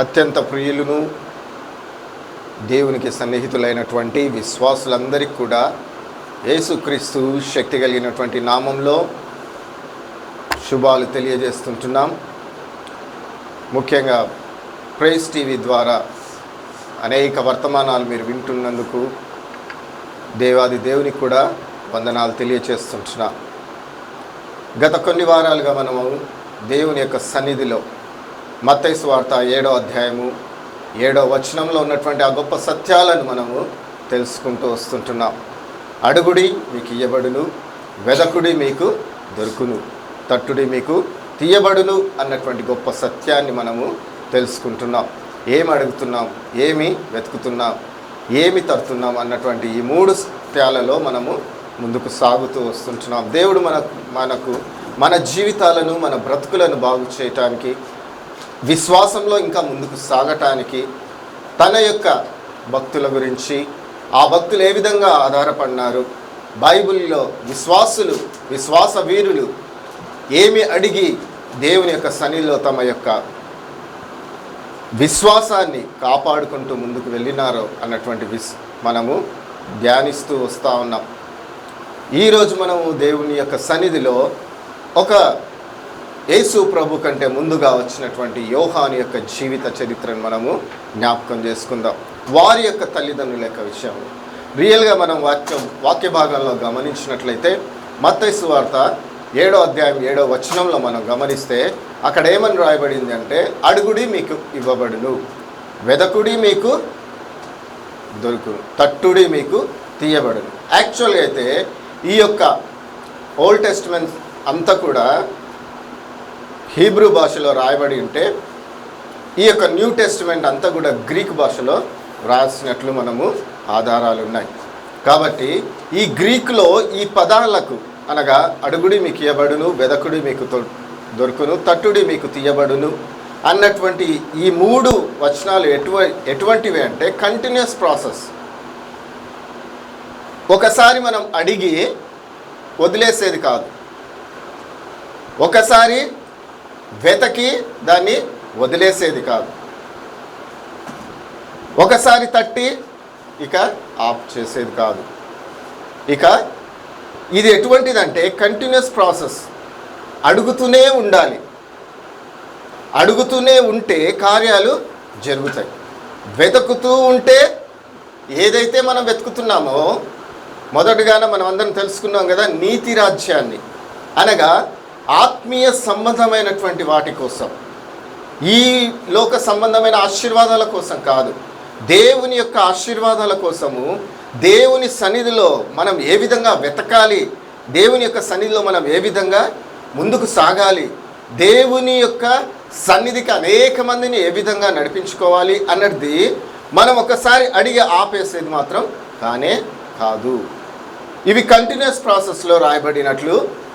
అత్యంత ప్రియులను దేవునికి సన్నిహితులైనటువంటి విశ్వాసులందరికీ కూడా యేసుక్రీస్తు శక్తి కలిగినటువంటి నామంలో శుభాలు తెలియజేస్తుంటున్నాం. ముఖ్యంగా ప్రైస్ టీవీ ద్వారా అనేక వర్తమానాలు మీరు వింటున్నందుకు దేవాది దేవునికి కూడా వందనాలు తెలియచేస్తుంటున్నాం. గత కొన్ని వారాలుగా మనము దేవుని యొక్క సన్నిధిలో మత్తైసు వార్త ఏడో అధ్యాయము ఏడో వచనంలో ఉన్నటువంటి ఆ గొప్ప సత్యాలను మనము తెలుసుకుంటూ వస్తుంటున్నాం. అడుగుడి మీకు ఇయ్యబడును వెదకుడి మీకు దొరుకును తట్టుడి మీకు తీయబడును అన్నటువంటి గొప్ప సత్యాన్ని మనము తెలుసుకుంటున్నాం. ఏమి అడుగుతున్నాం ఏమి వెతుకుతున్నాం ఏమి తడుతున్నాం అన్నటువంటి ఈ మూడు సత్యాలలో మనము ముందుకు సాగుతూ వస్తుంటున్నాం. దేవుడు మన మనకు మన జీవితాలను మన బ్రతుకులను బాగు చేయటానికి విశ్వాసంలో ఇంకా ముందుకు సాగటానికి తన యొక్క భక్తుల గురించి ఆ భక్తులు ఏ విధంగా ఆధారపడినారు బైబిల్లో విశ్వాసులు విశ్వాస వీరులు ఏమి అడిగి దేవుని యొక్క సన్నిధిలో తమ యొక్క విశ్వాసాన్ని కాపాడుకుంటూ ముందుకు వెళ్ళినారో అన్నటువంటి విస్ మనము ధ్యానిస్తూ వస్తూ ఉన్నాం. ఈరోజు మనము దేవుని యొక్క సన్నిధిలో ఒక యేసు ప్రభు కంటే ముందుగా వచ్చినటువంటి యోహాను యొక్క జీవిత చరిత్రను మనము జ్ఞాపకం చేసుకుందాం. వారి యొక్క తల్లిదండ్రుల యొక్క విషయం. రియల్గా మనం వాక్యం వాక్య భాగంలో గమనించినట్లయితే మత్తైసు వార్త ఏడో అధ్యాయం ఏడో వచనంలో మనం గమనిస్తే అక్కడ ఏమని రాయబడింది అంటే అడుగుడి మీకు ఇవ్వబడును వెదకుడి మీకు దొరుకును తట్టుడి మీకు తీయబడును. యాక్చువల్గా అయితే ఈ యొక్క ఓల్డ్ టెస్ట్మెంట్ అంతా కూడా హీబ్రూ భాషలో రాయబడి ఉంటే ఈ యొక్క న్యూ టెస్టిమెంట్ అంతా కూడా గ్రీక్ భాషలో రాసినట్లు మనము ఆధారాలు ఉన్నాయి కాబట్టి ఈ గ్రీకులో ఈ పదాలకు అనగా అడుగుడి మీకు ఇయ్యబడును వెదకుడి మీకు దొరుకును తట్టుడి మీకు తీయబడును అన్నటువంటి ఈ మూడు వచనాలు ఎటువ ఎటువంటివి అంటే కంటిన్యూస్ ప్రాసెస్ ఒకసారి మనం అడిగి వదిలేసేది కాదు. ఒకసారి వెతకి దాన్ని వదిలేసేది కాదు. ఒకసారి తట్టి ఇక ఆఫ్ చేసేది కాదు. ఇక ఇది ఎటువంటిదంటే కంటిన్యూస్ ప్రాసెస్ అడుగుతూనే ఉండాలి. అడుగుతూనే ఉంటే కార్యాలు జరుగుతాయి. వెతుకుతూ ఉంటే ఏదైతే మనం వెతుకుతున్నామో మొదటగానే మనం అందరం తెలుసుకున్నాం కదా నీతి రాజ్యాన్ని. అనగా ఆత్మీయ సంబంధమైనటువంటి వాటి కోసం. ఈ లోక సంబంధమైన ఆశీర్వాదాల కోసం కాదు. దేవుని యొక్క ఆశీర్వాదాల కోసము దేవుని సన్నిధిలో మనం ఏ విధంగా వెతకాలి దేవుని యొక్క సన్నిధిలో మనం ఏ విధంగా ముందుకు సాగాలి దేవుని యొక్క సన్నిధికి అనేక మందిని ఏ విధంగా నడిపించుకోవాలి అన్నది మనం ఒకసారి అడిగి ఆపేసేది మాత్రం కానే కాదు. ఇవి కంటిన్యూస్ ప్రాసెస్లో రాయబడినట్లు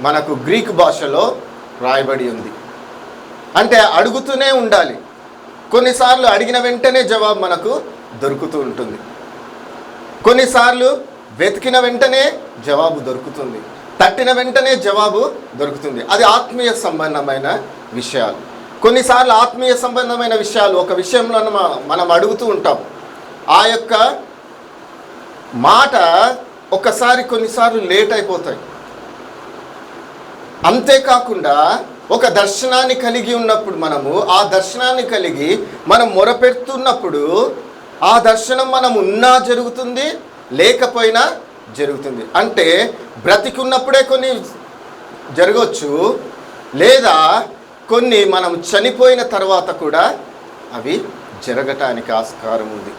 మనకు గ్రీక్ భాషలో రాయబడి ఉంది. అంటే అడుగుతూనే ఉండాలి. కొన్నిసార్లు అడిగిన వెంటనే జవాబు మనకు దొరుకుతూ ఉంటుంది. కొన్నిసార్లు వెతికిన వెంటనే జవాబు దొరుకుతుంది. తట్టిన వెంటనే జవాబు దొరుకుతుంది. అది ఆత్మీయ సంబంధమైన విషయాలు. కొన్నిసార్లు ఆత్మీయ సంబంధమైన విషయాలు ఒక విషయంలో మనం అడుగుతూ ఉంటాం. ఆ యొక్క మాట ఒకసారి కొన్నిసార్లు లేట్ అయిపోతాయి. అంతేకాకుండా ఒక దర్శనాన్ని కలిగి ఉన్నప్పుడు మనము ఆ దర్శనాన్ని కలిగి మనం మొరపెడుతున్నప్పుడు ఆ దర్శనం మనం ఉన్నా జరుగుతుంది లేకపోయినా జరుగుతుంది. అంటే బ్రతికున్నప్పుడే కొన్ని జరగవచ్చు లేదా కొన్ని మనం చనిపోయిన తర్వాత కూడా అవి జరగటానికి ఆస్కారం ఉంది.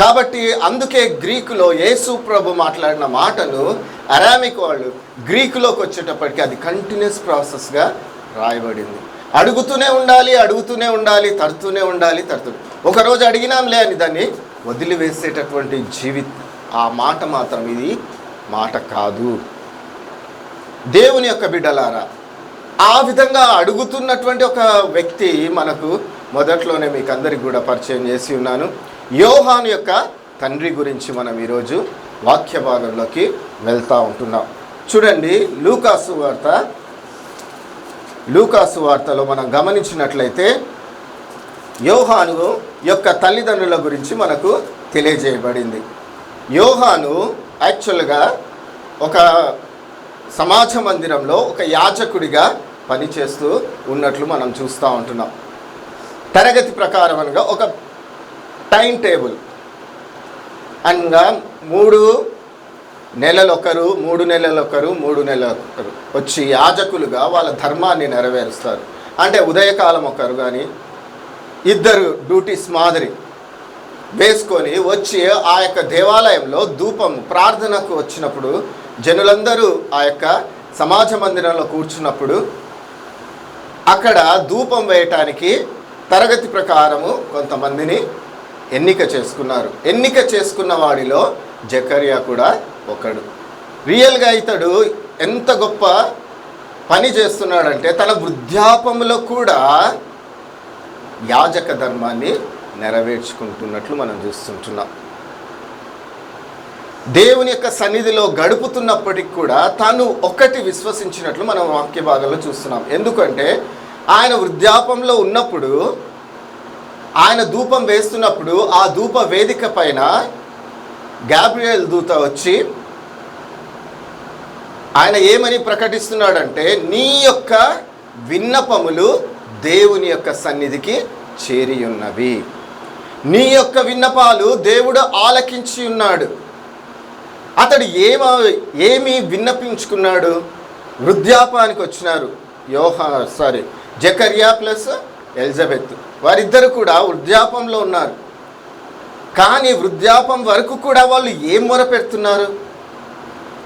కాబట్టి అందుకే గ్రీకులో యేసు ప్రభు మాట్లాడిన మాటలు అరామిక్ వాళ్ళు గ్రీకులోకి వచ్చేటప్పటికి అది కంటిన్యూస్ ప్రాసెస్గా రాయబడింది. అడుగుతూనే ఉండాలి అడుగుతూనే ఉండాలి తడుతూనే ఉండాలి తడుతూ ఒకరోజు అడిగినాంలే అని దాన్ని వదిలివేసేటటువంటి జీవిత ఆ మాట మాత్రం ఇది మాట కాదు. దేవుని యొక్క బిడ్డలారా ఆ విధంగా అడుగుతున్నటువంటి ఒక వ్యక్తి మనకు మొదట్లోనే మీకు అందరికి కూడా పరిచయం చేసి ఉన్నాను. యోహాను యొక్క తండ్రి గురించి మనం ఈరోజు వాక్య భాగంలోకి వెళ్తూ ఉంటున్నాం. చూడండి లూకాసు వార్త. లూకాసు వార్తలో మనం గమనించినట్లయితే యోహాను యొక్క తల్లిదండ్రుల గురించి మనకు తెలియజేయబడింది. యోహాను యాక్చువల్గా ఒక సమాజ మందిరంలో ఒక యాజకుడిగా పనిచేస్తూ ఉన్నట్లు మనం చూస్తూ ఉంటున్నాం. తరగతి ప్రకారం ఒక టైం టేబుల్. అనగా మూడు నెలలొకరు మూడు నెలలొకరు మూడు నెలలొకరు ఒకరు వచ్చి యాజకులుగా వాళ్ళ ధర్మాన్ని నెరవేరుస్తారు. అంటే ఉదయకాలం ఒకరు కానీ ఇద్దరు డ్యూటీస్ మాదిరి వేసుకొని వచ్చి ఆ యొక్క దేవాలయంలో ధూపం ప్రార్థనకు వచ్చినప్పుడు జనులందరూ ఆ యొక్క సమాజ మందిరంలో కూర్చున్నప్పుడు అక్కడ ధూపం వేయటానికి తరగతి ప్రకారము కొంతమందిని ఎన్నిక చేసుకున్నారు. ఎన్నిక చేసుకున్న వాడిలో జకరియా కూడా ఒకడు. రియల్గా ఇతడు ఎంత గొప్ప పని చేస్తున్నాడంటే తన వృద్ధాపంలో కూడా యాజక ధర్మాన్ని నెరవేర్చుకుంటున్నట్లు మనం చూస్తుంటున్నాం. దేవుని యొక్క సన్నిధిలో గడుపుతున్నప్పటికి కూడా తాను ఒకటి విశ్వసించినట్లు మనం వాక్య భాగంలో చూస్తున్నాం. ఎందుకంటే ఆయన వృద్ధాపంలో ఉన్నప్పుడు ఆయన ధూపం వేస్తున్నప్పుడు ఆ ధూప వేదిక పైన గ్యాబ్రియల్ దూత వచ్చి ఆయన ఏమని ప్రకటిస్తున్నాడంటే నీ యొక్క విన్నపములు దేవుని యొక్క సన్నిధికి చేరి ఉన్నవి నీ యొక్క విన్నపాలు దేవుడు ఆలకించి ఉన్నాడు. అతడు ఏమ ఏమి విన్నపించుకున్నాడు? వృద్ధాపానికి వచ్చినారు. యోహ సారీ జకరియా ప్లస్ ఎలిజబెత్. వారిద్దరు కూడా వృద్ధాపంలో ఉన్నారు. కానీ వృద్ధాపం వరకు కూడా వాళ్ళు ఏం మొర పెడుతున్నారు?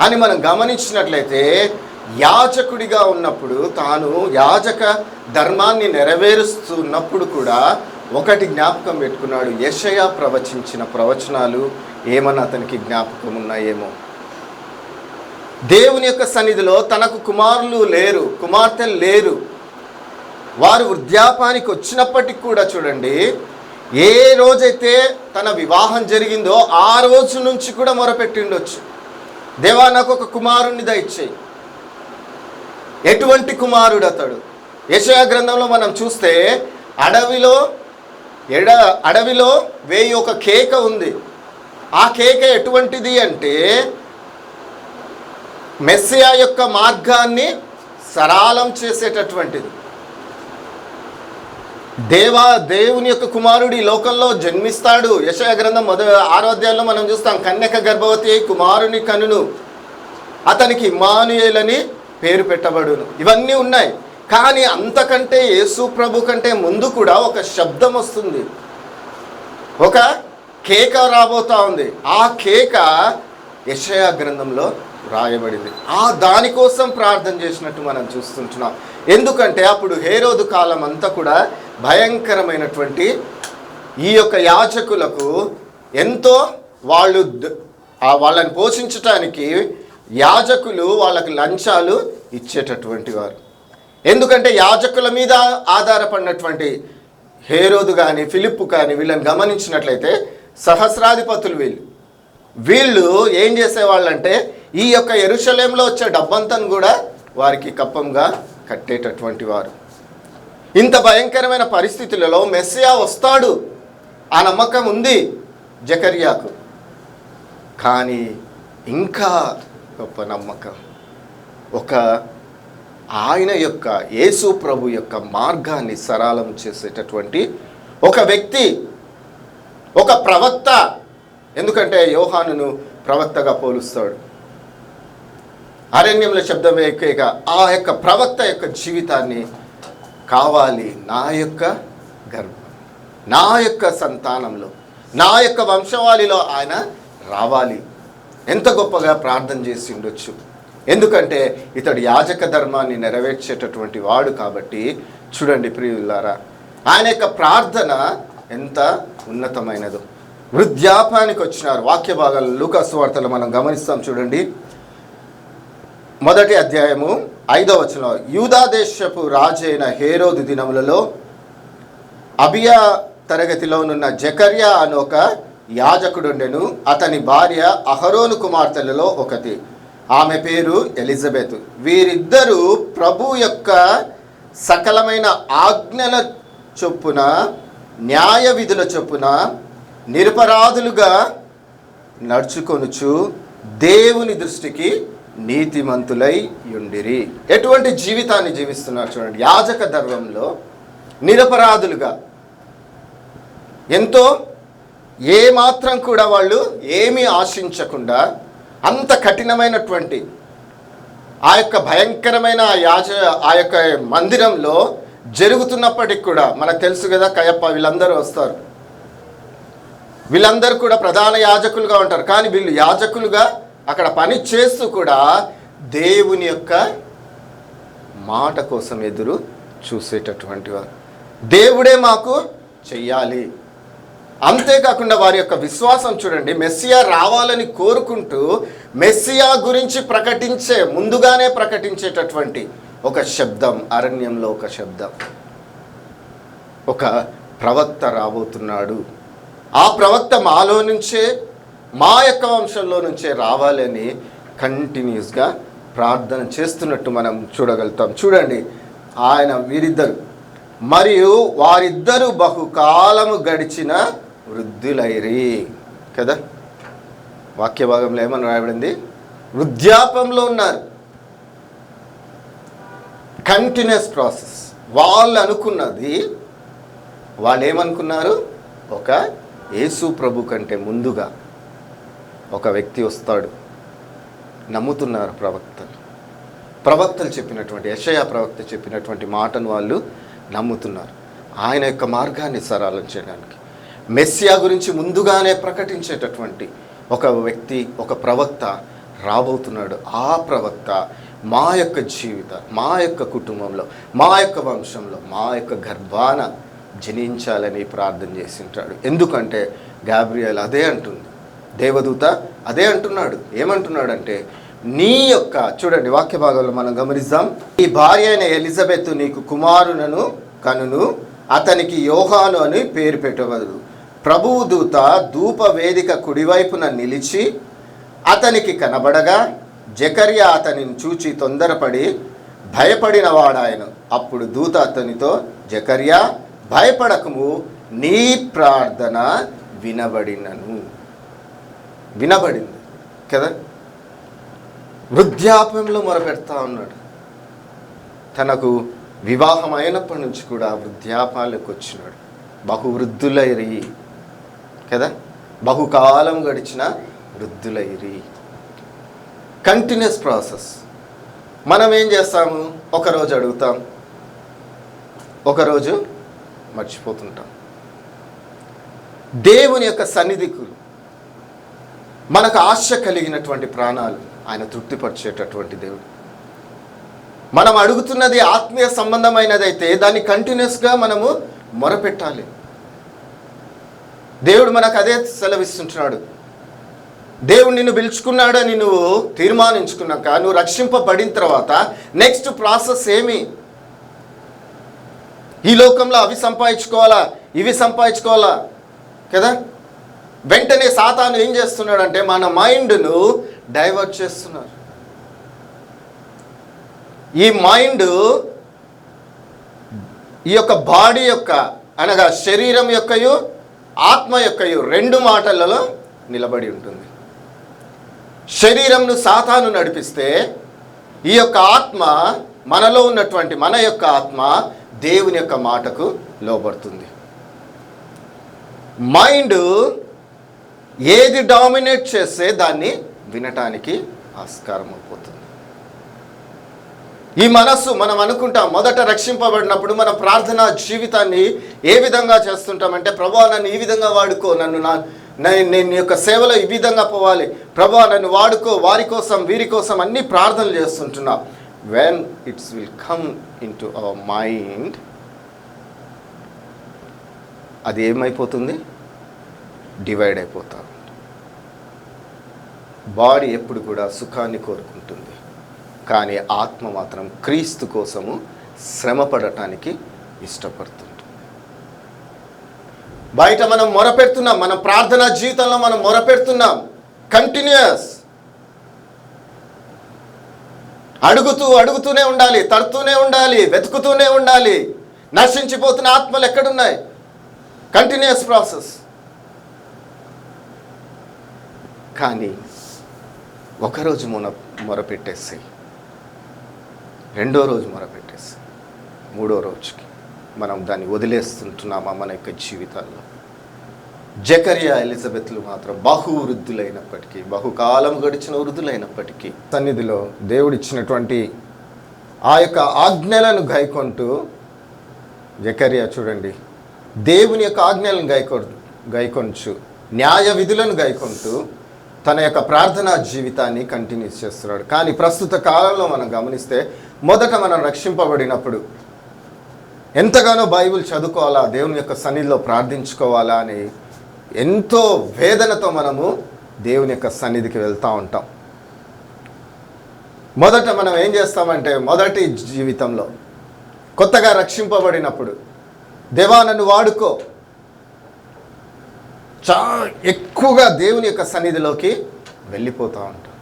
అని మనం గమనించినట్లయితే యాజకుడిగా ఉన్నప్పుడు తాను యాజక ధర్మాన్ని నెరవేరుస్తున్నప్పుడు కూడా ఒకటి జ్ఞాపకం పెట్టుకున్నాడు. యషయ ప్రవచించిన ప్రవచనాలు ఏమన్నా అతనికి జ్ఞాపకం ఉన్నాయేమో? దేవుని యొక్క సన్నిధిలో తనకు కుమారులు లేరు కుమార్తెలు లేరు. వారు వృద్ధాపానికి వచ్చినప్పటికి కూడా చూడండి ఏ రోజైతే తన వివాహం జరిగిందో ఆ రోజు నుంచి కూడా మొరపెట్టిండొచ్చు దేవా నాకు ఒక కుమారుణ్ణి దయచేయి. ఎటువంటి కుమారుడు అతడు? యశయా గ్రంథంలో మనం చూస్తే అడవిలో ఎడ అడవిలో వేయి ఒక కేక ఉంది. ఆ కేక ఎటువంటిది అంటే మెస్సియా యొక్క మార్గాన్ని సరాలం చేసేటటువంటిది. దేవా దేవుని యొక్క కుమారుడు ఈ లోకంలో జన్మిస్తాడు. యశయ గ్రంథం మొద ఆరోధ్యాల్లో మనం చూస్తాం కన్యక గర్భవతి కుమారుని కనును అతనికి మానుయేలని పేరు పెట్టబడును. ఇవన్నీ ఉన్నాయి. కానీ అంతకంటే యేసు ప్రభు కంటే ముందు కూడా ఒక శబ్దం వస్తుంది. ఒక కేక రాబోతా ఉంది. ఆ కేక యషయా గ్రంథంలో రాయబడింది. ఆ దానికోసం ప్రార్థన చేసినట్టు మనం చూస్తుంటున్నాం. ఎందుకంటే అప్పుడు హేరోదు కాలం అంతా కూడా భయంకరమైనటువంటి ఈ యొక్క యాచకులకు ఎంతో వాళ్ళు వాళ్ళని పోషించటానికి యాజకులు వాళ్ళకి లంచాలు ఇచ్చేటటువంటి వారు. ఎందుకంటే యాజకుల మీద ఆధారపడినటువంటి హేరోదు కానీ ఫిలిప్పు కానీ వీళ్ళని గమనించినట్లయితే సహస్రాధిపతులు వీళ్ళు. వీళ్ళు ఏం చేసేవాళ్ళంటే ఈ యొక్క ఎరుషలేంలో వచ్చే డబ్బంతను కూడా వారికి కప్పంగా కట్టేటటువంటి వారు. ఇంత భయంకరమైన పరిస్థితులలో మెస్సియా వస్తాడు ఆ నమ్మకం ఉంది జకర్యాకు. కానీ ఇంకా గొప్ప నమ్మకం. ఒక ఆయన యొక్క యేసు ప్రభు యొక్క మార్గాన్ని సరళం చేసేటటువంటి ఒక వ్యక్తి ఒక ప్రవక్త. ఎందుకంటే యోహానును ప్రవక్తగా పోలుస్తాడు. అరణ్యంలో శబ్దం ఎక్కేక ఆ యొక్క ప్రవక్త యొక్క జీవితాన్ని కావాలి నా యొక్క గర్భం నా యొక్క సంతానంలో నా యొక్క వంశవాళిలో ఆయన రావాలి. ఎంత గొప్పగా ప్రార్థన చేసి ఉండొచ్చు. ఎందుకంటే ఇతడు యాజక ధర్మాన్ని నెరవేర్చేటటువంటి వాడు కాబట్టి చూడండి ప్రియులారా ఆయన యొక్క ప్రార్థన ఎంత ఉన్నతమైనదో. వృద్ధాపానికి వచ్చినారు. వాక్య భాగాలు లూకాసు వార్తలు మనం గమనిస్తాం చూడండి. మొదటి అధ్యాయము ఐదవ వచనం. యూదా దేశపు రాజైన హేరోదు దినములలో అబియా తరగతిలోనున్న జకర్యా అని ఒక యాజకుడుండెను. అతని భార్య అహరోను కుమార్తెలలో ఒకటి. ఆమె పేరు ఎలిజబెత్. వీరిద్దరూ ప్రభు యొక్క సకలమైన ఆజ్ఞల చొప్పున న్యాయ విధుల చొప్పున నిరపరాధులుగా నడుచుకొనుచు దేవుని దృష్టికి నీతిమంతులై ఉండిరి. ఎటువంటి జీవితాన్ని జీవిస్తున్నారు చూడండి. యాజక ధర్మంలో నిరపరాధులుగా ఎంతో ఏ మాత్రం కూడా వాళ్ళు ఏమీ ఆశించకుండా అంత కఠినమైనటువంటి ఆ యొక్క భయంకరమైన ఆ యాజ ఆ యొక్క మందిరంలో జరుగుతున్నప్పటికి కూడా మనకు తెలుసు కదా కయప్ప వీళ్ళందరూ వస్తారు. వీళ్ళందరూ కూడా ప్రధాన యాజకులుగా ఉంటారు. కానీ వీళ్ళు యాజకులుగా అక్కడ పని చేస్తూ కూడా దేవుని యొక్క మాట కోసం ఎదురు చూసేటటువంటి వారు. దేవుడే మాకు చెయ్యాలి. అంతేకాకుండా వారి యొక్క విశ్వాసం చూడండి మెస్సియా రావాలని కోరుకుంటూ మెస్సియా గురించి ప్రకటించే ముందుగానే ప్రకటించేటటువంటి ఒక శబ్దం అరణ్యంలో ఒక శబ్దం. ఒక ప్రవక్త రాబోతున్నాడు. ఆ ప్రవక్త మాలో నుంచే మా యొక్క వంశంలో నుంచే రావాలని కంటిన్యూస్గా ప్రార్థన చేస్తున్నట్టు మనం చూడగలుగుతాం. చూడండి ఆయన వీరిద్దరు. మరియు వారిద్దరు బహుకాలము గడిచిన వృద్ధులైరి. కదా? వాక్య భాగంలో ఏమని రాయబడింది? వృద్ధాపంలో ఉన్నారు. కంటిన్యూస్ ప్రాసెస్ వాళ్ళు అనుకున్నది వాళ్ళు ఏమనుకున్నారు? ఒక యేసు ప్రభు కంటే ముందుగా. ఒక వ్యక్తి వస్తాడు. నమ్ముతున్నారు ప్రవక్తలు. ప్రవక్తలు చెప్పినటువంటి యషయా ప్రవక్త చెప్పినటువంటి మాటను వాళ్ళు నమ్ముతున్నారు. ఆయన యొక్క మార్గాన్ని సరళం చేయడానికి. మెస్సియా గురించి ముందుగానే ప్రకటించేటటువంటి ఒక వ్యక్తి ఒక ప్రవక్త రాబోతున్నాడు. ఆ ప్రవక్త మా యొక్క జీవిత మా యొక్క కుటుంబంలో మా యొక్క వంశంలో మా యొక్క గర్భాన జనించాలని ప్రార్థన చేసి ఉంటాడు. ఎందుకంటే గాబ్రియల్ అదే అంటుంది. దేవదూత అదే అంటున్నాడు. ఏమంటున్నాడంటే నీ యొక్క చూడండి వాక్య భాగంలో మనం గమనిద్దాం. ఈ భార్య అయిన ఎలిజబెత్ నీకు కుమారునను కనును అతనికి యోహాను అని పేరు పెట్టవదు. ప్రభువు దూత ధూప వేదిక కుడివైపున నిలిచి అతనికి కనబడగా జకర్యా అతనిని చూచి తొందరపడి భయపడిన వాడాయను. అప్పుడు దూత అతనితో జకర్యా భయపడకము నీ ప్రార్థన వినబడినను. వినబడింది. కదా? వృద్ధాప్యంలో మొరపెడతా ఉన్నాడు. తనకు వివాహం అయినప్పటి నుంచి కూడా వృద్ధాపాలకు వచ్చినాడు. బహువృద్ధులైరి. కదా? బహుకాలం గడిచిన వృద్ధులైరి. కంటిన్యూస్ ప్రాసెస్ మనం ఏం చేస్తాము? ఒకరోజు అడుగుతాం. ఒకరోజు మర్చిపోతుంటాం. దేవుని యొక్క సన్నిధికు మనకు ఆశ కలిగినటువంటి ప్రాణాలు ఆయన తృప్తిపరిచేటటువంటి దేవుడు. మనం అడుగుతున్నది ఆత్మీయ సంబంధమైనదైతే దాన్ని కంటిన్యూస్గా మనము మొరపెట్టాలి. దేవుడు మనకు అదే సెలవిస్తుంటున్నాడు. దేవుడు నిన్ను పిలుచుకున్నాడని నువ్వు తీర్మానించుకున్నాక నువ్వు రక్షింపబడిన తర్వాత నెక్స్ట్ ప్రాసెస్ ఏమి? ఈ లోకంలో అవి సంపాదించుకోవాలా? ఇవి సంపాదించుకోవాలా? కదా? వెంటనే సాతాను ఏం చేస్తున్నాడంటే మన మైండ్ను డైవర్ట్ చేస్తున్నారు ఈ మైండ్ ఈ యొక్క బాడీ యొక్క అనగా శరీరం యొక్కయు ఆత్మ యొక్కయు రెండు మాటలలో నిలబడి ఉంటుంది. శరీరంను సాతాను నడిపిస్తే ఈ యొక్క ఆత్మ మనలో ఉన్నటువంటి మన యొక్క ఆత్మ దేవుని యొక్క మాటకు లోబడుతుంది. మైండ్ ఏది డామినేట్ చేస్తే దాన్ని వినటానికి ఆస్కారం అయిపోతుంది ఈ మనస్సు మనం అనుకుంటాం మొదట రక్షింపబడినప్పుడు మన ప్రార్థన జీవితాన్ని ఏ విధంగా చేస్తుంటామంటే ప్రభా నన్ను ఈ విధంగా వాడుకో నన్ను నా నేను యొక్క సేవలో ఈ విధంగా పోవాలి. ప్రభా నన్ను వాడుకో వారి కోసం వీరి కోసం అన్ని ప్రార్థనలు చేస్తుంటున్నాం. When it's will come in to our mind అది ఏమైపోతుంది? డివైడ్ అయిపోతాం బాడీ ఎప్పుడు కూడా సుఖాన్ని కోరుకుంటుంది. కానీ ఆత్మ మాత్రం క్రీస్తు కోసము శ్రమ పడటానికి ఇష్టపడుతుంది. బయట మనం మొరపెడుతున్నాం మన ప్రార్థనా జీవితంలో మనం మొరపెడుతున్నాం. కంటిన్యూస్ అడుగుతూ అడుగుతూనే ఉండాలి తడుతూనే ఉండాలి వెతుకుతూనే ఉండాలి. నశించిపోతున్న ఆత్మలు ఎక్కడున్నాయి? కంటిన్యూస్ ప్రాసెస్ కానీ ఒకరోజు మొన మొరపెట్టేసి రెండో రోజు మొరపెట్టేసి మూడో రోజుకి మనం దాన్ని వదిలేస్తుంటున్నామా మన యొక్క జీవితాల్లో? జకరియా ఎలిజబెత్లు మాత్రం బహు వృద్ధులైనప్పటికీ బహుకాలం గడిచిన వృద్ధులైనప్పటికీ సన్నిధిలో దేవుడిచ్చినటువంటి ఆ యొక్క ఆజ్ఞలను గైకొంటూ జకరియా చూడండి దేవుని యొక్క ఆజ్ఞలను గైకొ గైకొంచు న్యాయ విధులను గైకొంటూ తన యొక్క ప్రార్థనా జీవితాన్ని కంటిన్యూ చేస్తున్నాడు. కానీ ప్రస్తుత కాలంలో మనం గమనిస్తే మొదట మనం రక్షింపబడినప్పుడు ఎంతగానో బైబిల్ చదువుకోవాలా దేవుని యొక్క సన్నిధిలో ప్రార్థించుకోవాలా అని ఎంతో వేదనతో మనము దేవుని యొక్క సన్నిధికి వెళ్తూ ఉంటాం. మొదట మనం ఏం చేస్తామంటే మొదటి జీవితంలో కొత్తగా రక్షింపబడినప్పుడు దేవా నన్ను వాడుకో. చాలా ఎక్కువగా దేవుని యొక్క సన్నిధిలోకి వెళ్ళిపోతూ ఉంటాం.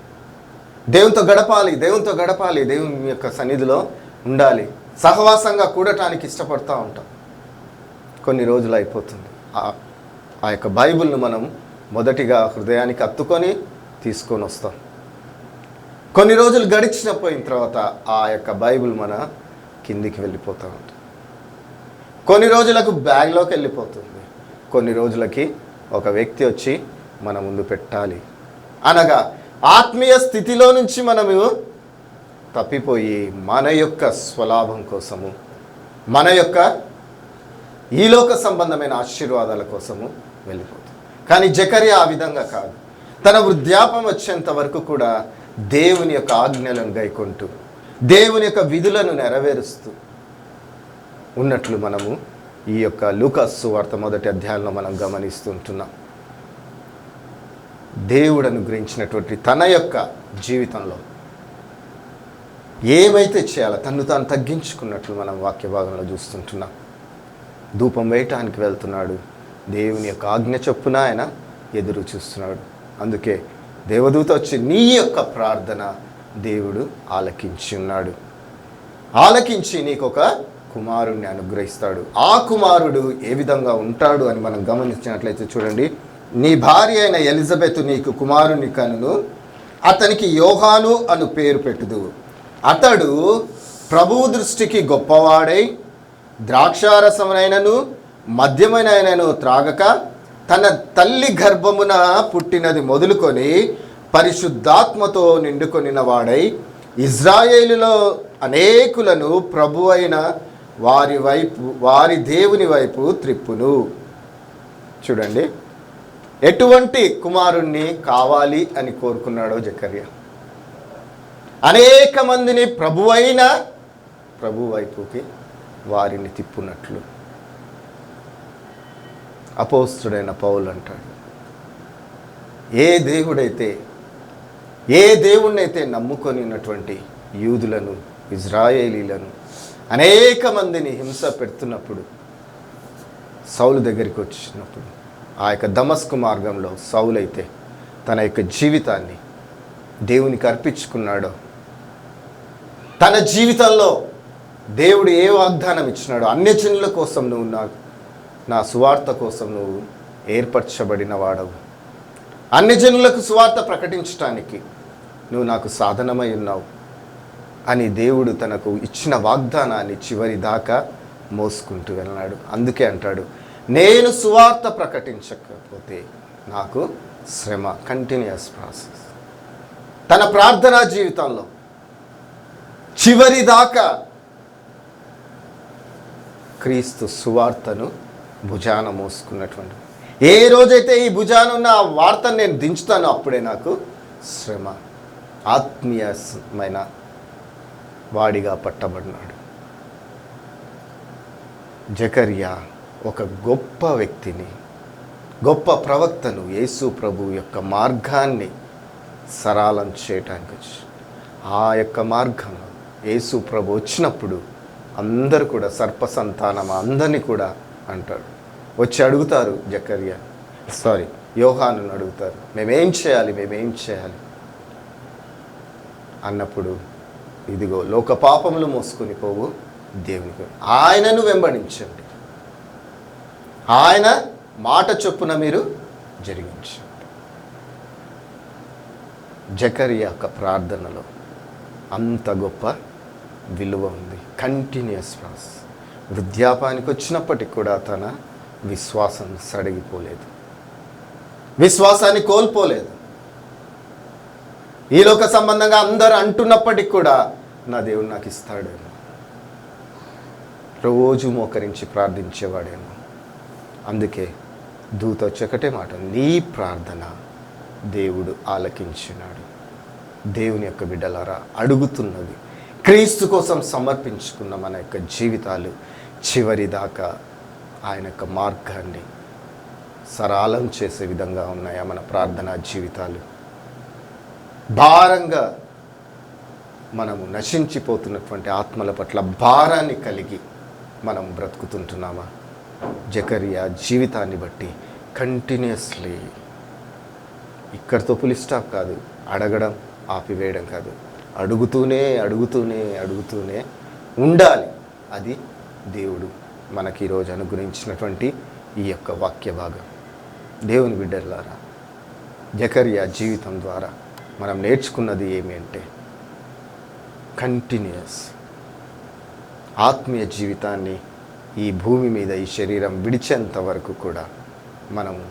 దేవునితో గడపాలి దేవునితో గడపాలి దేవుని యొక్క సన్నిధిలో ఉండాలి. సహవాసంగా కూడటానికి ఇష్టపడుతూ ఉంటాం. కొన్ని రోజులు అయిపోతుంది. ఆ- ఆ యొక్క బైబిల్ను మనం మొదటిగా హృదయానికి అత్తుకొని తీసుకొని వస్తాం. కొన్ని రోజులు గడిచిన పోయిన తర్వాత ఆ యొక్క బైబిల్ మన కిందికి వెళ్ళిపోతూ ఉంటుంది. కొన్ని రోజులకు బ్యాగ్లోకి వెళ్ళిపోతుంది. కొన్ని రోజులకి ఒక వ్యక్తి వచ్చి మన ముందు పెట్టాలి. అనగా ఆత్మీయ స్థితిలో నుంచి మనము తప్పిపోయి మన యొక్క స్వలాభం కోసము మన యొక్క ఈలోక సంబంధమైన ఆశీర్వాదాల కోసము వెళ్ళిపోతుంది కానీ జకర్య ఆ విధంగా కాదు. తన వృద్ధాపం వచ్చేంత వరకు కూడా దేవుని యొక్క ఆజ్ఞలను గైకొంటూ దేవుని యొక్క విధులను నెరవేరుస్తూ ఉన్నట్లు మనము ఈ యొక్క లూకాసు వార్త మొదటి అధ్యాయంలో మనం గమనిస్తుంటున్నాం. దేవుడు అనుగ్రహించినటువంటి తన యొక్క జీవితంలో ఏమైతే చేయాలో తను తాను తగ్గించుకున్నట్లు మనం వాక్య భాగంలో చూస్తుంటున్నాం. ధూపం వేయటానికి వెళ్తున్నాడు. దేవుని యొక్క ఆజ్ఞ చొప్పున ఆయన ఎదురు చూస్తున్నాడు. అందుకే దేవదూత వచ్చి నీ యొక్క ప్రార్థన దేవుడు ఆలకించి ఉన్నాడు. ఆలకించి నీకు ఒక కుమారుణ్ణి అనుగ్రహిస్తాడు. ఆ కుమారుడు ఏ విధంగా ఉంటాడు అని మనం గమనించినట్లయితే చూడండి. నీ భార్య అయిన ఎలిజబెత్ నీకు కుమారుని కనును. అతనికి యోహాను అను పేరు పెట్టుదు. అతడు ప్రభు దృష్టికి గొప్పవాడై ద్రాక్షారసమునైనను మద్యమైనను త్రాగక తన తల్లి గర్భమున పుట్టినది మొదలుకొని పరిశుద్ధాత్మతో నిండుకొనిన వాడై ఇజ్రాయేలులో అనేకులను ప్రభు అయిన వారి వైపు వారి దేవుని వైపు త్రిప్పును చూడండి. ఎటువంటి కుమారుణ్ణి కావాలి అని కోరుకున్నాడో జకర్య. అనేక మందిని ప్రభువైన ప్రభు వైపుకి వారిని తిప్పునట్లు. అపోస్తుడైన పౌలు అంటాడు. ఏ దేవుడైతే ఏ దేవుణ్ణైతే నమ్ముకొని ఉన్నటువంటి యూదులను ఇజ్రాయేలీలను అనేక మందిని హింస పెడుతున్నప్పుడు సౌలు దగ్గరికి వచ్చినప్పుడు ఆ యొక్క దమస్కు మార్గంలో సౌలైతే తన యొక్క జీవితాన్ని దేవునికి అర్పించుకున్నాడో తన జీవితంలో దేవుడు ఏ వాగ్దానం ఇచ్చినాడో అన్యజనుల కోసం నువ్వు నా నా సువార్త కోసం నువ్వు ఏర్పరచబడిన వాడవు. అన్యజనులకు సువార్త ప్రకటించటానికి నువ్వు నాకు సాధనమై ఉన్నావు. అని దేవుడు తనకు ఇచ్చిన వాగ్దానాన్ని చివరి దాకా మోసుకుంటూ వెళ్ళాడు. అందుకే అంటాడు నేను సువార్త ప్రకటించకపోతే నాకు శ్రమ. కంటిన్యూస్ ప్రాసెస్ తన ప్రార్థనా జీవితంలో చివరి దాకా క్రీస్తు సువార్తను భుజాన మోసుకున్నటువంటి ఏ రోజైతే ఈ భుజాన ఉన్న ఆ వార్తను నేను దించుతానో అప్పుడే నాకు శ్రమ. ఆత్మీయమైన వాడిగా పట్టబడినాడు. జకర్యా ఒక గొప్ప వ్యక్తిని గొప్ప ప్రవక్తను యేసు ప్రభు యొక్క మార్గాన్ని సరళం చేయటానికి వచ్చి ఆ యొక్క మార్గంలో యేసు ప్రభు వచ్చినప్పుడు అందరు కూడా సర్ప సంతానం అందరినీ కూడా అంటాడు వచ్చి అడుగుతారు జకర్యా సారీ యోహాను అడుగుతారు మేమేం చేయాలి? మేమేం చేయాలి? అన్నప్పుడు ఇదిగో లోక పాపములు మోసుకొని పోవు దేవునికి. ఆయనను వెంబడించండి. ఆయన మాట చొప్పున మీరు జరిగించండి. జకరి యొక్క ప్రార్థనలో అంత గొప్ప విలువ ఉంది. కంటిన్యూస్ ప్రాస్ వృద్ధాపానికి వచ్చినప్పటికి కూడా తన విశ్వాసం సడిగిపోలేదు. విశ్వాసాన్ని కోల్పోలేదు. ఈలోక సంబంధంగా అందరూ అంటున్నప్పటికి కూడా నా దేవుడు నాకు ఇస్తాడేమో. రోజు మోకరించి ప్రార్థించేవాడేమో. అందుకే దూత వచ్చి మాట నీ ప్రార్థన దేవుడు ఆలకించినాడు. దేవుని యొక్క బిడ్డలారా అడుగుతున్నది క్రీస్తు కోసం సమర్పించుకున్న మన యొక్క జీవితాలు చివరి దాకా ఆయన యొక్క మార్గాన్ని సరళం చేసే విధంగా ఉన్నాయా మన ప్రార్థనా జీవితాలు? భారంగా మనము నశించిపోతున్నటువంటి ఆత్మల పట్ల భారాన్ని కలిగి మనం బ్రతుకుతుంటున్నామా? జకరియా జీవితాన్ని బట్టి కంటిన్యూస్లీ ఇక్కడితో పులి స్టాప్ కాదు అడగడం ఆపివేయడం కాదు. అడుగుతూనే అడుగుతూనే అడుగుతూనే ఉండాలి. అది దేవుడు మనకి ఈరోజు అనుగ్రహించినటువంటి ఈ యొక్క వాక్య భాగం. దేవుని బిడ్డలారా జకరియా జీవితం ద్వారా మనం నేర్చుకున్నది ఏమి అంటే కంటిన్యూస్. ఆత్మీయ జీవితాన్ని ఈ భూమి మీద ఈ శరీరం విడిచేంత వరకు కూడా మనము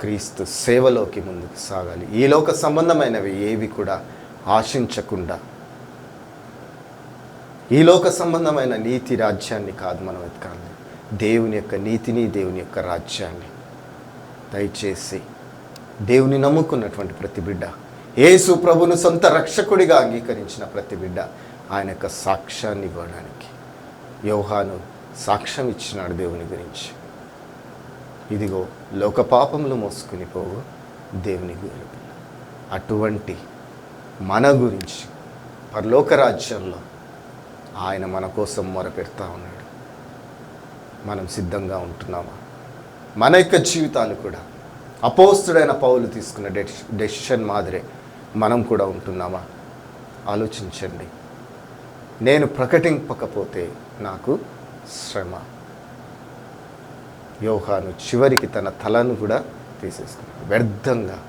క్రీస్తు సేవలోకి ముందుకు సాగాలి. ఈ లోక సంబంధమైనవి ఏవి కూడా ఆశించకుండా ఈ లోక సంబంధమైన నీతి రాజ్యాన్ని కాదు మనం వెతకాలి. దేవుని యొక్క నీతిని దేవుని యొక్క రాజ్యాన్ని దయచేసి దేవుని నమ్ముకున్నటువంటి ప్రతి బిడ్డ యేసు ప్రభును సొంత రక్షకుడిగా అంగీకరించిన ప్రతి బిడ్డ ఆయన యొక్క సాక్ష్యాన్ని ఇవ్వడానికి. యోహాను సాక్ష్యం ఇచ్చినాడు దేవుని గురించి. ఇదిగో లోక పాపములు మోసుకుని పోవు దేవుని గురి అటువంటి మన గురించి పరలోక రాజ్యంలో ఆయన మన కోసం మొరపెడతా ఉన్నాడు. మనం సిద్ధంగా ఉంటున్నామా? మన యొక్క జీవితాలు కూడా. అపోస్తుడైన పౌలు తీసుకున్న డెసిషన్ మాదిరే మనం కూడా ఉంటున్నామా? ఆలోచించండి. నేను ప్రకటింపకపోతే నాకు శ్రమ. యోహాను చివరికి తన తలను కూడా తీసేసుకున్నాడు. వ్యర్థంగా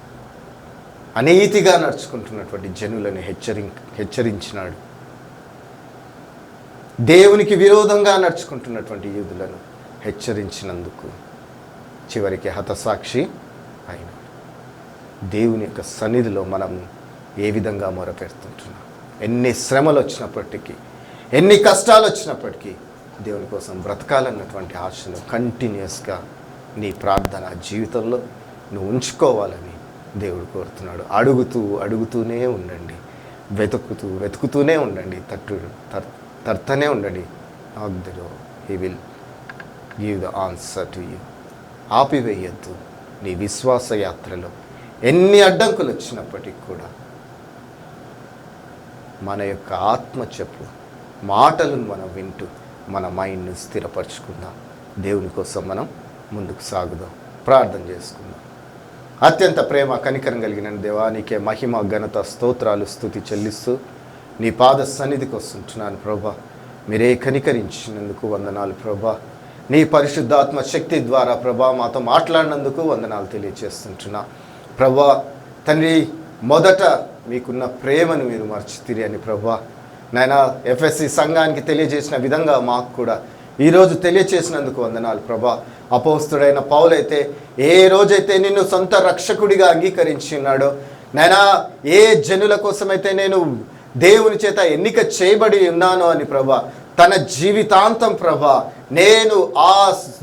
అనీతిగా నడుచుకుంటున్నటువంటి జనులను హెచ్చరి హెచ్చరించినాడు. దేవునికి విరోధంగా నడుచుకుంటున్నటువంటి యూదులను హెచ్చరించినందుకు చివరికి హతసాక్షి అయినాడు. దేవుని యొక్క సన్నిధిలో మనం ఏ విధంగా మొరపెడుతుంటున్నాం? ఎన్ని శ్రమలు వచ్చినప్పటికీ ఎన్ని కష్టాలు వచ్చినప్పటికీ దేవుని కోసం బ్రతకాలన్నటువంటి ఆశను కంటిన్యూస్గా నీ ప్రార్థన జీవితంలో నువ్వు ఉంచుకోవాలని దేవుడు కోరుతున్నాడు. అడుగుతూ అడుగుతూనే ఉండండి. వెతుకుతూ వెతుకుతూనే ఉండండి. తట్టు తర్- తర్తనే ఉండండి. నాగ్దిలో he will give the answer to you ఆపివేయద్దు. నీ విశ్వాస యాత్రలో ఎన్ని అడ్డంకులు వచ్చినప్పటికీ కూడా మన యొక్క ఆత్మ చెప్పు మాటలను మనం వింటూ మన మైండ్ని స్థిరపరచుకుందాం. దేవుని కోసం మనం ముందుకు సాగుదాం. ప్రార్థన చేసుకుందాం. అత్యంత ప్రేమ కనికరం కలిగిన దేవానికే మహిమ ఘనత స్తోత్రాలు స్థుతి చెల్లిస్తూ నీ పాద సన్నిధికి వస్తుంటున్నాను ప్రభా. మీరే కనికరించినందుకు వందనాలు ప్రభా. నీ పరిశుద్ధాత్మ శక్తి ద్వారా ప్రభా మాతో మాట్లాడినందుకు వందనాలు తెలియచేస్తుంటున్నా. ప్రభా తండ్రి మొదట మీకున్న ప్రేమను మీరు మర్చితిరి అని ప్రభా నాయన ఎఫ్ఎస్సి సంఘానికి తెలియజేసిన విధంగా మాకు కూడా ఈరోజు తెలియచేసినందుకు వందనాలు ప్రభా అపోస్తుడైన పౌలైతే ఏ రోజైతే నిన్ను సొంత రక్షకుడిగా అంగీకరించి ఉన్నాడో నాయనా ఏ జనుల కోసమైతే నేను దేవుని చేత ఎన్నిక చేయబడి ఉన్నాను అని ప్రభా తన జీవితాంతం ప్రభా నేను ఆ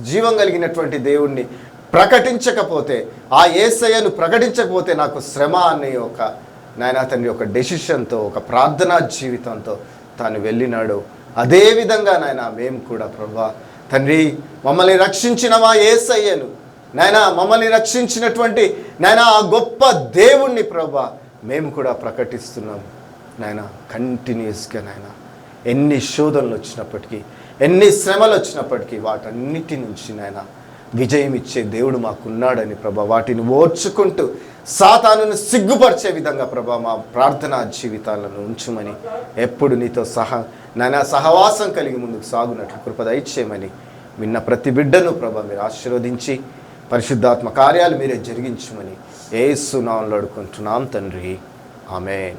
జీవం కలిగినటువంటి దేవుణ్ణి ప్రకటించకపోతే ఆ ఏసయ్యను ప్రకటించకపోతే నాకు శ్రమ అనే ఒక నాయన తండ్రి ఒక డెసిషన్తో ఒక ప్రార్థనా జీవితంతో తాను వెళ్ళినాడు. అదేవిధంగా నాయన మేము కూడా ప్రభా తండ్రి మమ్మల్ని రక్షించిన మా ఏసయ్యను నాయన మమ్మల్ని రక్షించినటువంటి నాయన ఆ గొప్ప దేవుణ్ణి ప్రభా మేము కూడా ప్రకటిస్తున్నాము నాయన కంటిన్యూస్గా నాయన ఎన్ని శోధనలు వచ్చినప్పటికీ ఎన్ని శ్రమలు వచ్చినప్పటికీ వాటన్నిటి నుంచి నాయన విజయం ఇచ్చే దేవుడు మాకున్నాడని ప్రభా. వాటిని ఓర్చుకుంటూ సాతానును సిగ్గుపరిచే విధంగా ప్రభా మా ప్రార్థనా జీవితాలను ఉంచుమని ఎప్పుడు నీతో సహా నానా సహవాసం కలిగి ముందుకు సాగునట్లు కృపద ఇచ్చేయమని విన్న ప్రతి బిడ్డను ప్రభా మీరు ఆశీర్వదించి పరిశుద్ధాత్మ కార్యాలు మీరే జరిగించమని ఏసు నామంలో అడుకుంటున్నాం తండ్రి. ఆమె